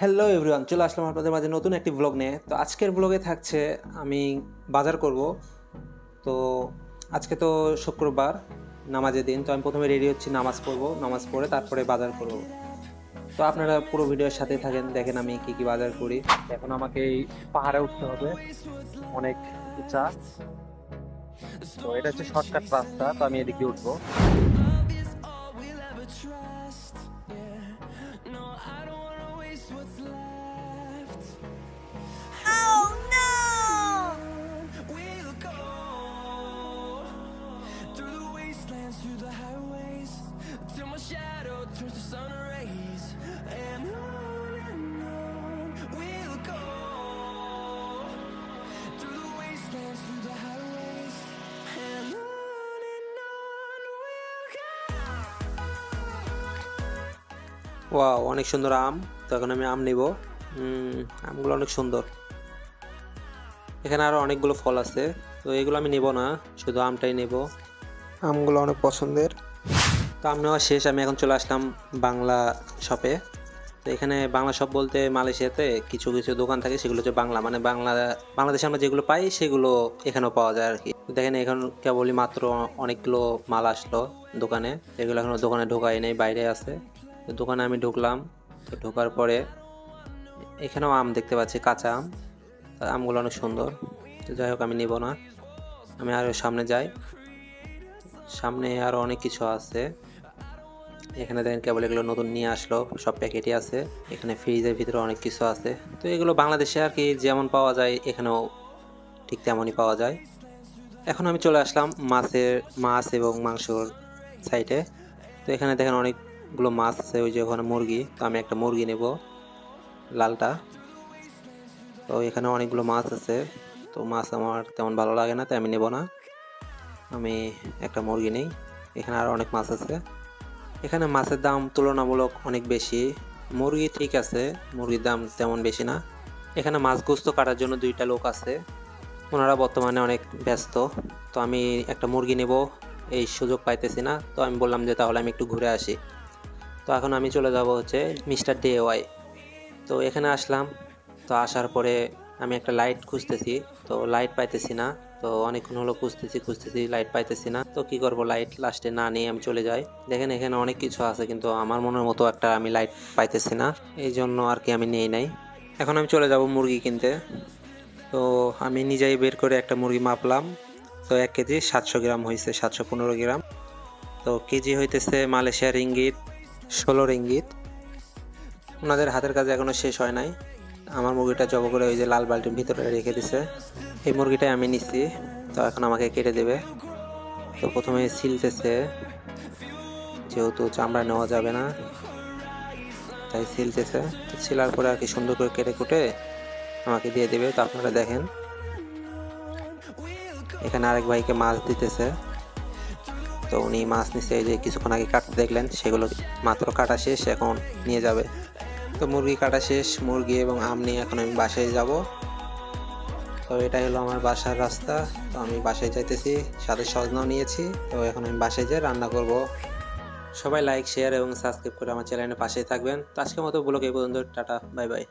Hello everyone চলে আসলাম আপনাদের মাঝে নতুন একটি ব্লগ নিয়ে। তো আজকের ব্লগে থাকছে, আমি বাজার করব। তো আজকে তো শুক্রবার, নামাজের দিন, তো আমি প্রথমে রেডি হচ্ছি, নামাজ পড়ব, নামাজ পড়ে তারপরে বাজার করব। তো আপনারা পুরো ভিডিওর সাথে থাকেন, দেখেন আমি কি কি বাজার করি। এখন আমাকে এই পাহাড়ে উঠতে হবে, অনেক উঁচা। তো এটা হচ্ছে শর্টকাট রাস্তা, তো আমি এদিকে উঠবো। Through the highways, till my shadow turns to sun rays, and on and on we'll go through the wastelands, through the highways, and on. Wow অনেক সুন্দর আম তো এখন আমি আম নিব আমগুলো অনেক সুন্দর এখানে আরও অনেকগুলো ফল আছে তো এগুলো আমি নেব না শুধু আমটাই নেব আমগুলো অনেক পছন্দের। তো আম নেওয়া শেষ, আমি এখন চলে আসলাম বাংলা শপে তো এখানে বাংলা শপ বলতে মালয়েশিয়াতে কিছু কিছু দোকান থাকে, সেগুলো হচ্ছে বাংলা। মানে বাংলা, বাংলাদেশে আমরা যেগুলো পাই, সেগুলো এখানেও পাওয়া যায় আর কি দেখেন, এখন কেবলই মাত্র অনেকগুলো মাল আসলো দোকানে। এগুলো এখনও দোকানে ঢোকাই নেই, বাইরে আছে। তো দোকানে আমি ঢুকলাম। তো ঢোকার পরে এখানেও আম দেখতে পাচ্ছি, কাঁচা আম। আমগুলো অনেক সুন্দর। তো যাই হোক, আমি নিব না। আমি আরও সামনে যাই। সামনে আরও অনেক কিছু আছে। এখানে দেখেন কেবল এগুলো নতুন নিয়ে আসলো, সব প্যাকেটই আছে। এখানে ফ্রিজের ভিতরে অনেক কিছু আছে। তো এগুলো বাংলাদেশে আর কি যেমন পাওয়া যায়, এখানেও ঠিক তেমনই পাওয়া যায়। এখন আমি চলে আসলাম মাছের, মাছ এবং মাংসর সাইডে তো এখানে দেখেন অনেকগুলো মাছ আছে, ওই যে ওখানে মুরগি। তো আমি একটা মুরগি নেব, লালটা। তো এখানে অনেকগুলো মাছ আছে। তো মাছ আমার তেমন ভালো লাগে না, তাই আমি নেব না। আমি একটা মুরগি নেই, এখানে আর অনেক মাছ আছে। এখানে মাছের দাম তুলনামূলক অনেক বেশি। মুরগি ঠিক আছে, মুরগির দাম তেমন বেশি না। এখানে মাছ গোস্ত কাটার জন্য দুইটা লোক আছে, ওনারা বর্তমানে অনেক ব্যস্ত। তো আমি একটা মুরগি নেব, এই সুযোগ পাইতেছি না। তো আমি বললাম যে তাহলে আমি একটু ঘুরে আসি। তো এখন আমি চলে যাব হচ্ছে মিস্টার ডে ওয়াই তো এখানে আসলাম, তো আসার পরে আমি একটা লাইট খুঁজতেছি, তো লাইট পাইতেছি না। তো অনেকক্ষণ হলো খুঁজতেছি খুঁজতেছি লাইট পাইতেছি না। তো কি করব লাইট লাস্টে না নিয়ে আমি চলে যাই। দেখেন এখানে অনেক কিছু আছে, কিন্তু আমার মনের মতো একটা আমি লাইট পাইতেছি না। এই জন্য আর কি আমি নিয়ে নাই। এখন আমি চলে যাব মুরগি কিনতে। তো আমি নিজেই বের করে একটা মুরগি মাপলাম। তো এক কেজি সাতশো গ্রাম হয়েছে সাতশো পনেরো গ্রাম। তো কেজি হইতেছে মালয়েশিয়ার ইঙ্গিত ষোলো রিঙ্গিত ওনাদের হাতের কাজ এখনও শেষ হয় নাই। আমার মুরগিটা জব করে ওই যে লাল বালতির ভিতরে রেখে দিছে। এই মুরগিটাই আমি নিচ্ছি তো এখন আমাকে কেটে দেবে। তো প্রথমে সিলতেছে, যেহেতু চামড়া নেওয়া যাবে না, তাই সিলতেছে। তো ছিলার পরে আর কি সুন্দর করে কেটে কুটে আমাকে দিয়ে দেবে। তো আপনারা দেখেন, এখানে আরেক ভাইকে মাছ দিতেছে। তো উনি মাছ নিচে এই যে কিছুক্ষণ আগে কাটতে দেখলেন, সেগুলো মাত্র কাটা শেষ, এখন নিয়ে যাবে। তো মুরগি কাটা শেষ, মুরগি এবং আম নিয়ে এখন আমি বাসায় যাব। তো এটাই হলো আমার বাসার রাস্তা। তো আমি বাসায় যাইতেছি, সাথে সজনাও নিয়েছি। তো এখন আমি বাসায় যেয়ে রান্না করব। সবাই লাইক শেয়ার এবং সাবস্ক্রাইব করে আমার চ্যানেলের পাশেই থাকবেন। তো আজকের মতো ব্লগ এই পর্যন্ত, টাটা বাই বাই